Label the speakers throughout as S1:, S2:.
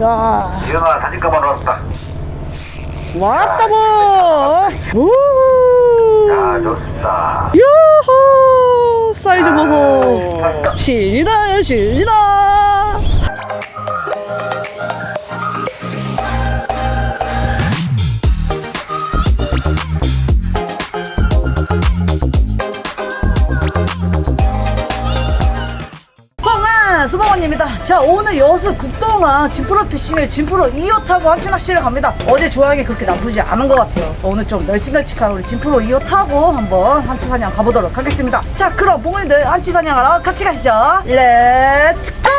S1: 자,
S2: 이현아 사진가만 왔다.
S1: 왔다 뭐. 우.
S2: 아 좋습니다.
S1: 요호 사이즈 보소. 시다 시다. 수방원입니다. 자 오늘 여수 국동항 진프로 피싱을 진프로 2호 타고 한치 낚시를 갑니다. 어제 조항이 그렇게 나쁘지 않은 것 같아요. 오늘 좀 널찍널찍한 우리 진프로 2호 타고 한번 한치 사냥 가보도록 하겠습니다. 자 그럼 봉이들 한치 사냥하러 같이 가시죠. 렛츠고!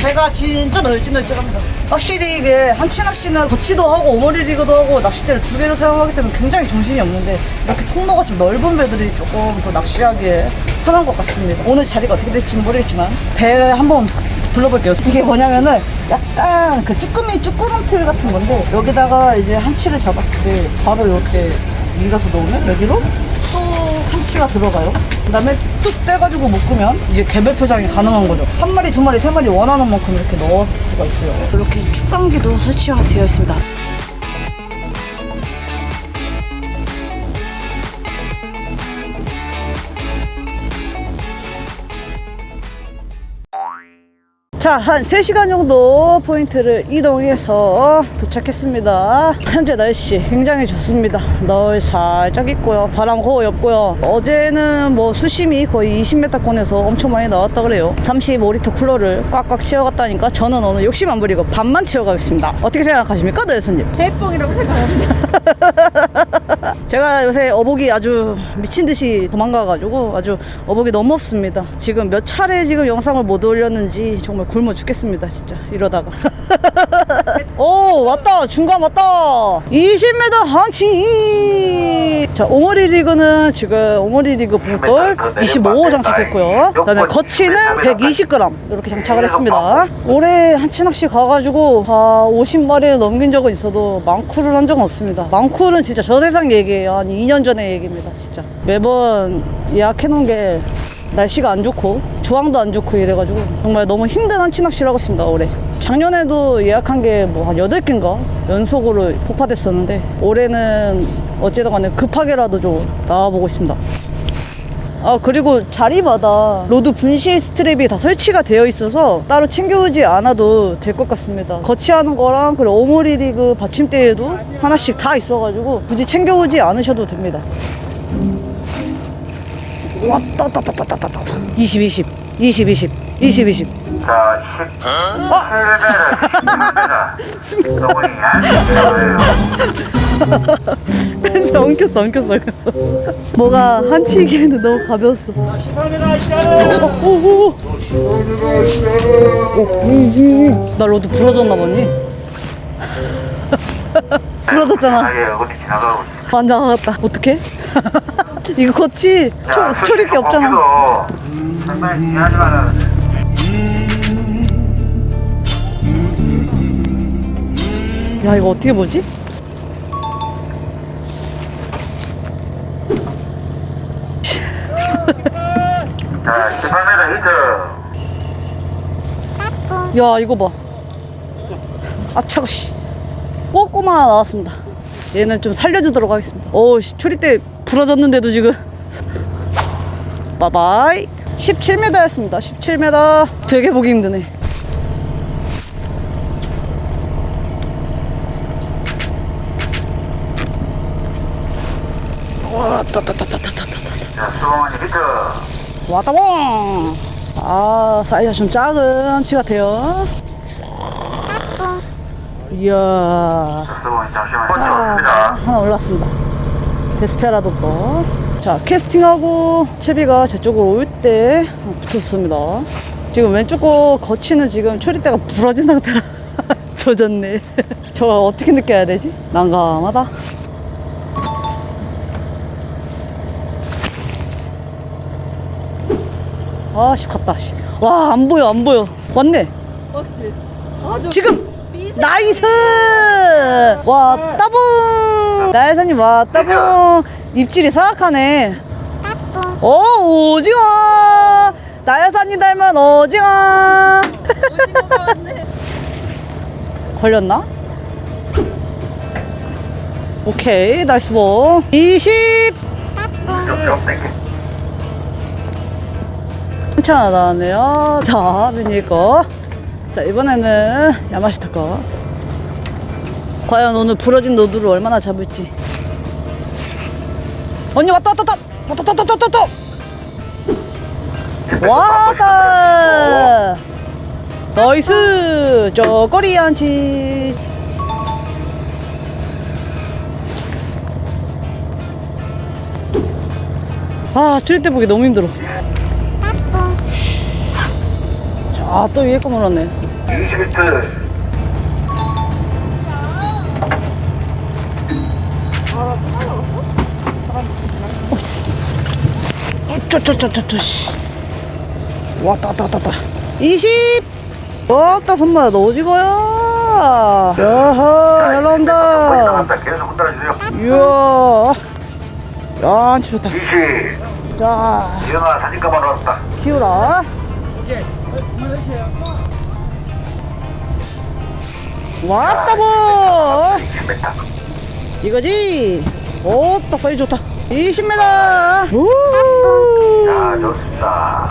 S1: 배가 진짜 널찍널찍합니다. 확실히 이게 한치 낚시는 거치도 하고 오머리 리그도 하고 낚싯대를 두 개로 사용하기 때문에 굉장히 정신이 없는데 이렇게 통로가 좀 넓은 배들이 조금 더 낚시하기에 편한 것 같습니다. 오늘 자리가 어떻게 될지 모르겠지만 배 한번 둘러볼게요. 이게 뭐냐면은 약간 그 쭈꾸미 쭈꾸름틀 같은 건데 여기다가 이제 한치를 잡았을 때 바로 이렇게 밀어서 넣으면 여기로 또 한치가 들어가요. 그 다음에 뚝 떼가지고 묶으면 이제 개별 포장이 가능한 거죠. 한 마리, 두 마리, 세 마리 원하는 만큼 이렇게 넣을 수가 있어요. 이렇게 축감기도 설치가 되어 있습니다. 자, 한 3시간 정도 포인트를 이동해서 도착했습니다. 현재 날씨 굉장히 좋습니다. 널 살짝 있고요. 바람 거의 없고요. 어제는 뭐 수심이 거의 20m권에서 엄청 많이 나왔다 그래요. 35리터 쿨러를 꽉꽉 채워갔다니까 저는 오늘 욕심 안 부리고 반만 채워가겠습니다. 어떻게 생각하십니까, 도여사님?
S3: 개뻥이라고 생각합니다.
S1: 제가 요새 어복이 아주 미친 듯이 도망가가지고 아주 어복이 너무 없습니다. 지금 몇 차례 지금 영상을 못 올렸는지 정말 굶어 죽겠습니다, 진짜 이러다가. 오 왔다 중간 왔다 20m 한치. 자 오모리 리그는 지금 오모리 리그 봉돌 25호 장착했고요. 그 다음에 거치는 120g 이렇게 장착을 했습니다. 올해 한치 낚시 가가지고 아, 50마리를 넘긴 적은 있어도 망쿠를 한 적은 없습니다. 망쿠는 진짜 저 세상 얘기예요. 한 2년 전의 얘기입니다, 진짜. 매번 예약해놓은 게 날씨가 안 좋고 조항도 안 좋고 이래가지고 정말 너무 힘든 한치 낚시를 하고 있습니다 올해. 작년에도 예약한 게 뭐 한 8개인가? 연속으로 폭파됐었는데 올해는 어찌든 간에 급하게라도 좀 나와보고 있습니다. 아 그리고 자리마다 로드 분실 스트랩이 다 설치가 되어 있어서 따로 챙겨오지 않아도 될 것 같습니다. 거치하는 거랑 그리고 오모리 리그 받침대에도 하나씩 다 있어가지고 굳이 챙겨오지 않으셔도 됩니다. 왔다 왔다 왔다 왔다 왔다 20 20 20 20 20 20
S2: 자, 10. 너무 얇네요.
S1: 엉켰어 엉켰어 엉켰어 뭐가 한치기에는 너무 가벼웠어 어, 오, 오, 오. 오, 나 로드 부러졌나 보니 부러졌잖아
S2: 아예 어디 지나가고 있어.
S1: 완전 나갔다 어떡해 이거 거치 초, 초릴 게 없잖아
S2: 상당히 중요하지만은
S1: 야 이거 어떻게 보지?
S2: 자, 18m 히트.
S1: 야 이거 봐. 아 차고 씨. 꼬꼬마 나왔습니다. 얘는 좀 살려주도록 하겠습니다. 오 씨 초리대 부러졌는데도 지금. 바바이. 17m였습니다. 17m. 되게 보기 힘드네. 와, 따따따따따따.
S2: 자, 수봉원이 히트.
S1: 왔다봉! 아, 사이즈가 좀 작은 치 같아요. 이야. 자. 하나 올랐습니다. 데스페라도 거. 자, 캐스팅하고 채비가 제 쪽으로 올 때 붙었습니다. 지금 왼쪽 거 거치는 지금 초리대가 부러진 상태라 젖었네. 저 어떻게 느껴야 되지? 난감하다. 아, 씨, 갔다, 씨. 와, 안 보여, 안 보여. 왔네.
S3: 맞지? 아주
S1: 지금 나이스 왔다봉 나혜선님 왔다봉. 입질이 사악하네. 오 오징어. 나혜선님 닮은 오징어. 걸렸나? 오케이 나이스 볼. 20
S2: 좀좀 땡겨.
S1: 괜찮아 나왔네요. 자 민니 거자 이번에는 야마시타 거 과연 오늘 부러진 노드를 얼마나 잡을지. 언니 왔다 왔다 왔다 왔다 왔다 왔다 왔다. 와다. 나이스 쪼꼬리안 치. 아 트릴 때 보기 너무 힘들어. 자또 아, 위에 거 물었네.
S2: 20m
S1: 쪼쪼쪼쪼쪼, 씨. 왔다, 왔다, 왔다, 왔다. 20! 왔다, 손마다 너 오지거야. 야하, 잘
S2: 나온다. 계속 흔들어주세요.
S1: 이야. 야, 한치 좋다.
S2: 20.
S1: 자,
S2: 이영아 사진가만 왔다.
S1: 키우라. 왔다, 뭐.
S2: 20m.
S1: 이거지? 오, 딱 사이즈 좋다. 20m. 우.
S2: 자, 좋습니다.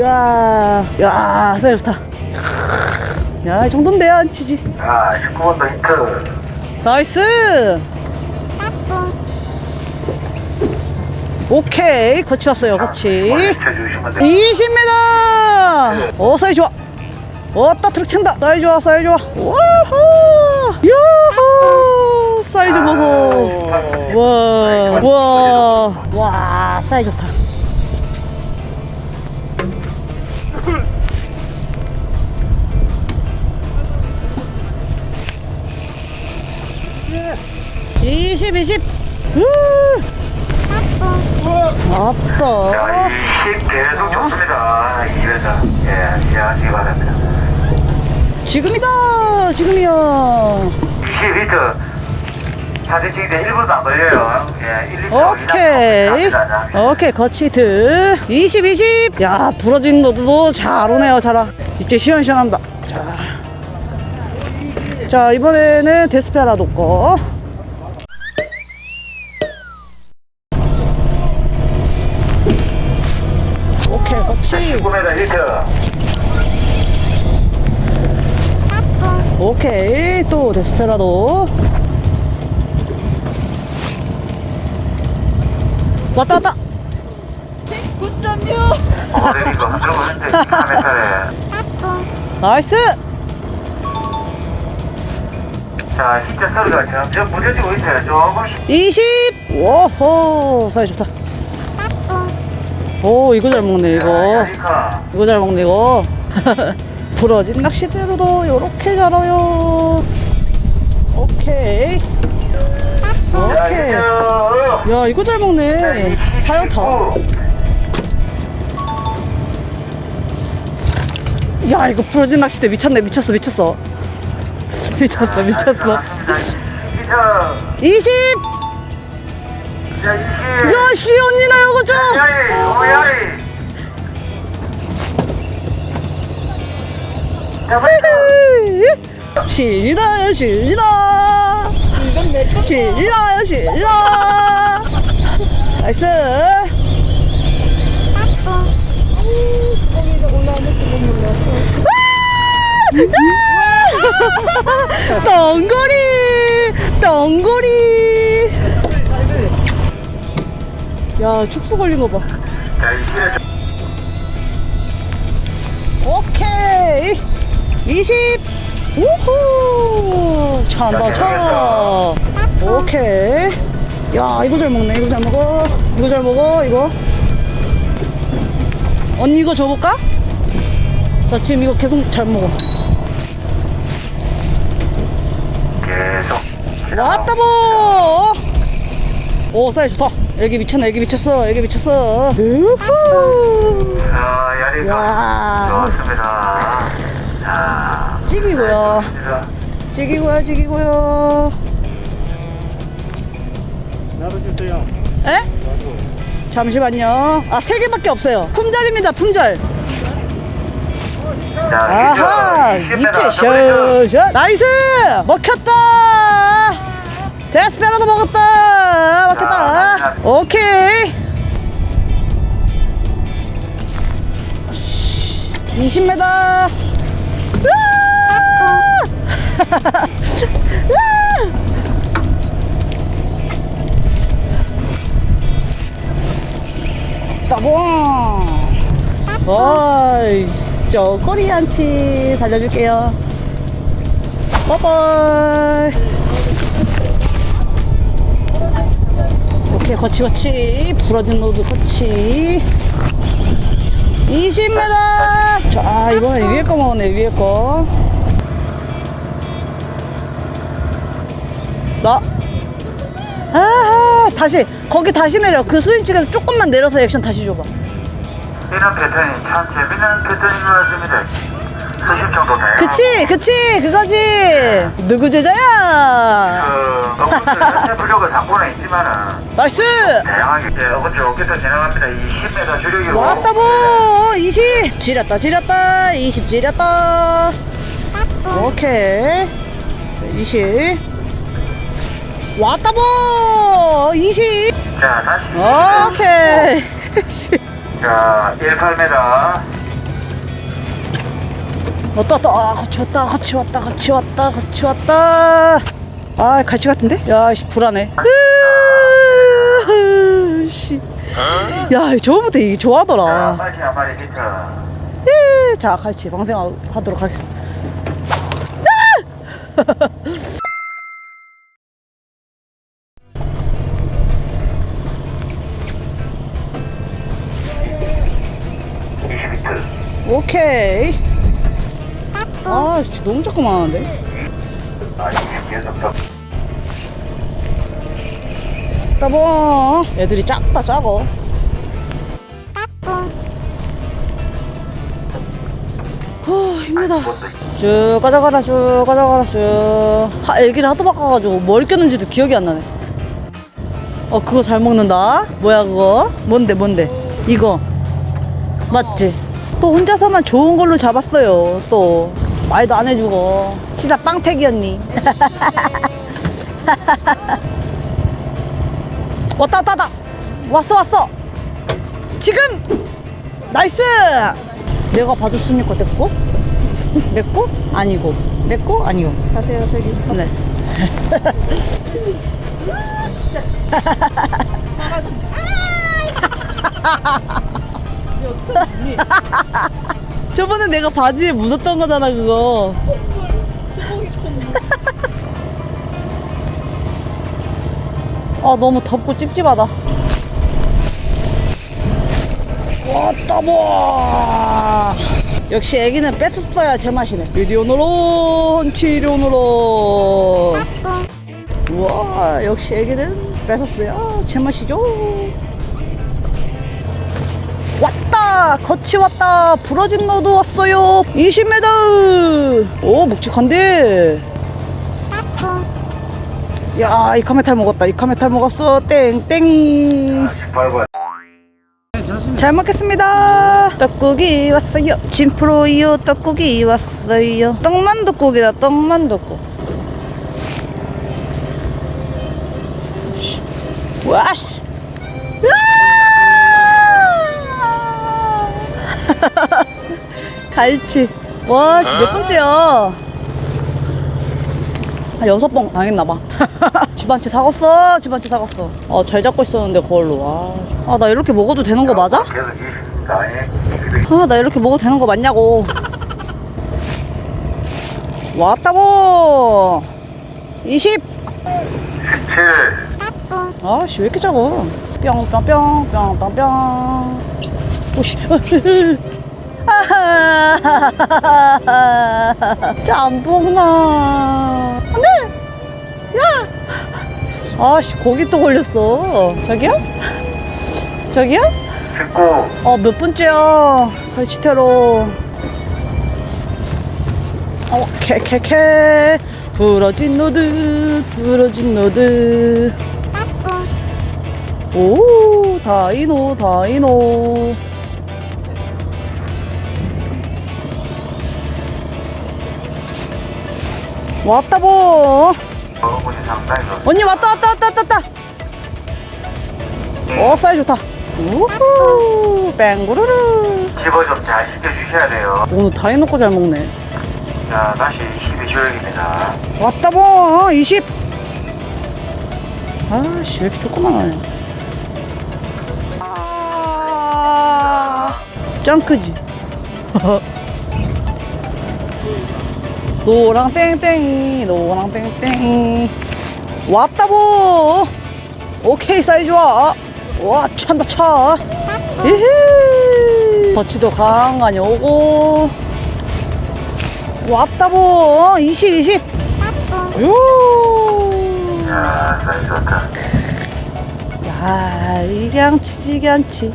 S1: 야, 야, 사이 좋다. 야, 이 돼야 안 치지.
S2: 자, 19번도 히트.
S1: 나이스. 오케이, 거치 왔어요, 거치.
S2: 지켜주시면 돼요.
S1: 20m. 오, 사이 좋아. 어따 트럭 친다. 사이 좋아, 사이 좋아. 와호, 야호, 사이즈 보소. 와, 와, 와, 사이 좋다. 이십, 이십. 우. 아빠.
S2: 자, 20 계속 좋습니다. 2회전. 예, 이해하시기 바랍니다.
S1: 지금이다, 지금이야.
S2: 20 히트. 사진 찍을 때 1분도 안 걸려요. 예, 1, 2,
S1: 오케이. 오케이, 거치 히트. 20, 20. 야, 부러진 너도 잘 오네요, 자라. 이제 시원시원합니다. 자. 자, 이번에는 데스페라도 거. 오케이, 거치.
S2: 19m 히트.
S1: 오케이, 또 데스페라도. 왔다, 왔다.
S2: 14m래.
S1: 나이스.
S2: 자, 진짜 소리가 점점 무뎌지고 있어요. 조금씩.
S1: 20! 오호, 사이 좋다. 오, 이거 잘 먹네, 이거. 이거 잘 먹네, 이거. 부러진 낚시대로도 요렇게 자라요. 오케이.
S2: 자,
S1: 오케이. 야, 이거 잘 먹네. 사연타. 야, 이거 부러진 낚시대 미쳤네, 미쳤어, 미쳤어. 미쳤어, 미쳤어.
S2: 히트.
S1: 20!
S2: 자, 20.
S1: 야, 씨, 이거 좀!
S2: 오야이, 오야이. 자, 빨리.
S1: 실리다요 실리다 실리다요 실리다 나이스! 아! 덩거리! 덩거리! 야 축소 걸린 거봐.
S2: 자, 20.
S1: 오케이! 20 우후! 찬다 차 오케이. 야 이거 잘 먹네. 이거 잘 먹어. 이거 잘 먹어 이거. 언니 이거 줘볼까? 나 지금 이거 계속 잘 먹어.
S2: 계속.
S1: 왔다 보! 오 사이즈 좋다. 애기 미쳤네. 애기 미쳤어. 애기 미쳤어. 우후!
S2: 자, 야리카.
S1: 야.
S2: 좋습니다. 자,
S1: 찍이고요. 찍이고요 찍이고요
S4: 나눠주세요.
S1: 에? 잠시만요. 아, 세 개밖에 없어요. 품절입니다, 품절.
S2: 자,
S1: 아하
S2: 이죠. 10m
S1: 입체 샷 나이스 먹혔다 데스페라도 먹었다 먹혔다 오케이 20m 따봉 어이 저 꼬리안 치 달려줄게요. 빠빠이. 오케이 거치 거치. 부러진 노드 거치. 20m 자 이번에 위에 거 먹었네 위에 거 다시 거기 다시 내려. 그 스윙 쪽에서 조금만 내려서 액션 다시 줘봐.
S2: 이런 패턴이 참 재밌는 패턴인 것 같습니다. 수십 정도 돼요.
S1: 그치 그치 그거지. 누구 제자야?
S2: 그, 어부들 연체 부족은 상고는 있지만은,
S1: 나이스!
S2: 다양하게, 이제 어부지 어깨도 지나갑니다. 이 10m 주력이고.
S1: 왔다 보 20 지렸다 지렸다. 20 지렸다. 오케이. 20 왔다 보 20
S2: 자, 다시.
S1: 오케이
S2: 자, 18m.
S1: 왔다 왔다 아 같이 왔다 같이 왔다 같이 왔다 같이 왔다 아 같이 같은데? 야씨 불안해 으, 씨. 야 저거부터 이게
S2: 자,
S1: 좋아하더라
S2: 빨리 한 마리.
S1: 예, 자 같이 방생하도록 하겠습니다 오케이. 아 진짜 너무 조그만한데?
S2: 아, 20 계속 더.
S1: 따봉. 애들이 작다 작어. 후 힘들다. 쭉 가져가라 쭉 가져가라 쭉. 하, 애기를 하도 바꿔가지고 뭘 꼈는지도 기억이 안 나네. 어 그거 잘 먹는다. 뭐야 그거? 뭔데 뭔데? 이거. 맞지 또 혼자서만 좋은 걸로 잡았어요 또. 말도 안 해주고. 진짜 빵태기였니? 왔다 왔다 왔다. 왔어 왔어. 지금! 나이스! 내가 봐줬으니까? 내꺼? 내꺼? 아니고. 내꺼? 아니요.
S3: 가세요 저기.
S1: 네 저번에 내가 바지에 묻었던 거잖아 그거. 아 너무 덥고 찝찝하다. 왔다 봐 역시 애기는 뺐었어야 제맛이네. 미디오 노론 치료 노론 우와 역시 애기는 뺐었어야 제맛이죠 거치 왔다 부러진 노드 왔어요 20m 오 묵직한데 야 이 카메탈 먹었다 이 카메탈 먹었어 땡땡이
S2: 18번.
S1: 잘 먹겠습니다. 떡국이 왔어요. 진프로이요 떡국이 왔어요. 떡만둣국이다. 떡만둣국. 와씨. 갈치. 와 씨 몇 번째야? 한 여섯 번 당했나봐. 집안채 사갔어. 집안채 사갔어. 어, 잘 잡고 있었는데 그걸로. 아, 아, 나 이렇게 먹어도 되는 거 맞아?
S2: 계속 20.
S1: 아, 나 이렇게 먹어도 되는 거 맞냐고. 왔다고! 20!
S2: 17.
S1: 아 씨, 왜 이렇게 작아? 뿅 뿅 뿅, 뿅 뿅 뿅. 오씨. 짬뽕나. 안 돼! 야! 아씨, 고기 또 걸렸어. 저기요? 저기요?
S2: 19.
S1: 어, 몇 번째야? 갈치테로. 어, 캐캐캐. 부러진 노드, 부러진 노드. 오, 다이노, 다이노. 왔다
S2: 보좋
S1: 언니 왔다 왔다 왔다 왔다 왔다 어 사이즈 좋다 우후 뺑구르르
S2: 집어 좀 잘 시켜주셔야 돼요.
S1: 오늘 다 해놓고 잘 먹네
S2: 자, 다시 12조역입니다.
S1: 왔다 보 20. 아씨 왜 이렇게 조그만 하네. 아, 짱 크지. 노랑 땡땡이 노랑 땡땡이 왔다 보. 오케이 사이즈 와. 와 찬다 차. 이히. 터치도 강하니 오고. 왔다 보 20, 20. 요.
S2: 자, 사이즈 좋다.
S1: 야, 이게 안치지, 이게 안치.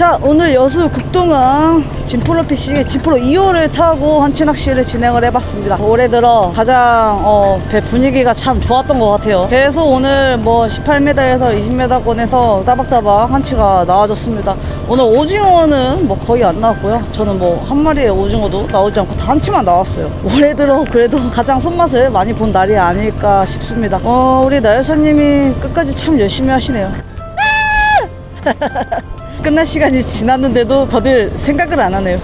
S1: 자, 오늘 여수 극동항 진프로 피싱의 진프로 2호를 타고 한치 낚시를 진행을 해봤습니다. 올해 들어 가장 어, 배 분위기가 참 좋았던 것 같아요. 계속 오늘 뭐 18m에서 20m권에서 따박따박 한치가 나와줬습니다. 오늘 오징어는 뭐 거의 안 나왔고요. 저는 뭐 한 마리의 오징어도 나오지 않고 다 한치만 나왔어요. 올해 들어 그래도 가장 손맛을 많이 본 날이 아닐까 싶습니다. 어, 우리 나여사님이 끝까지 참 열심히 하시네요. 끝날 시간이 지났는데도 거들 생각을 안 하네요.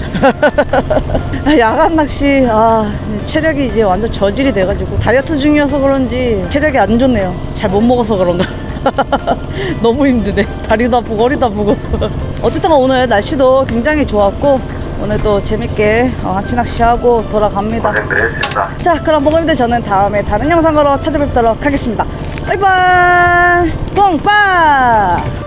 S1: 야간 낚시, 아, 체력이 이제 완전 저질이 돼가지고 다이어트 중이어서 그런지 체력이 안 좋네요. 잘 못 먹어서 그런가. 너무 힘드네. 다리도 아프고 허리도 아프고. 어쨌든 오늘 날씨도 굉장히 좋았고 오늘 또 재밌게 어, 한치 낚시하고 돌아갑니다.
S2: 고생들 했습니다.
S1: 자 그럼 모금들 저는 다음에 다른 영상으로 찾아뵙도록 하겠습니다. 바이바이 뽕빠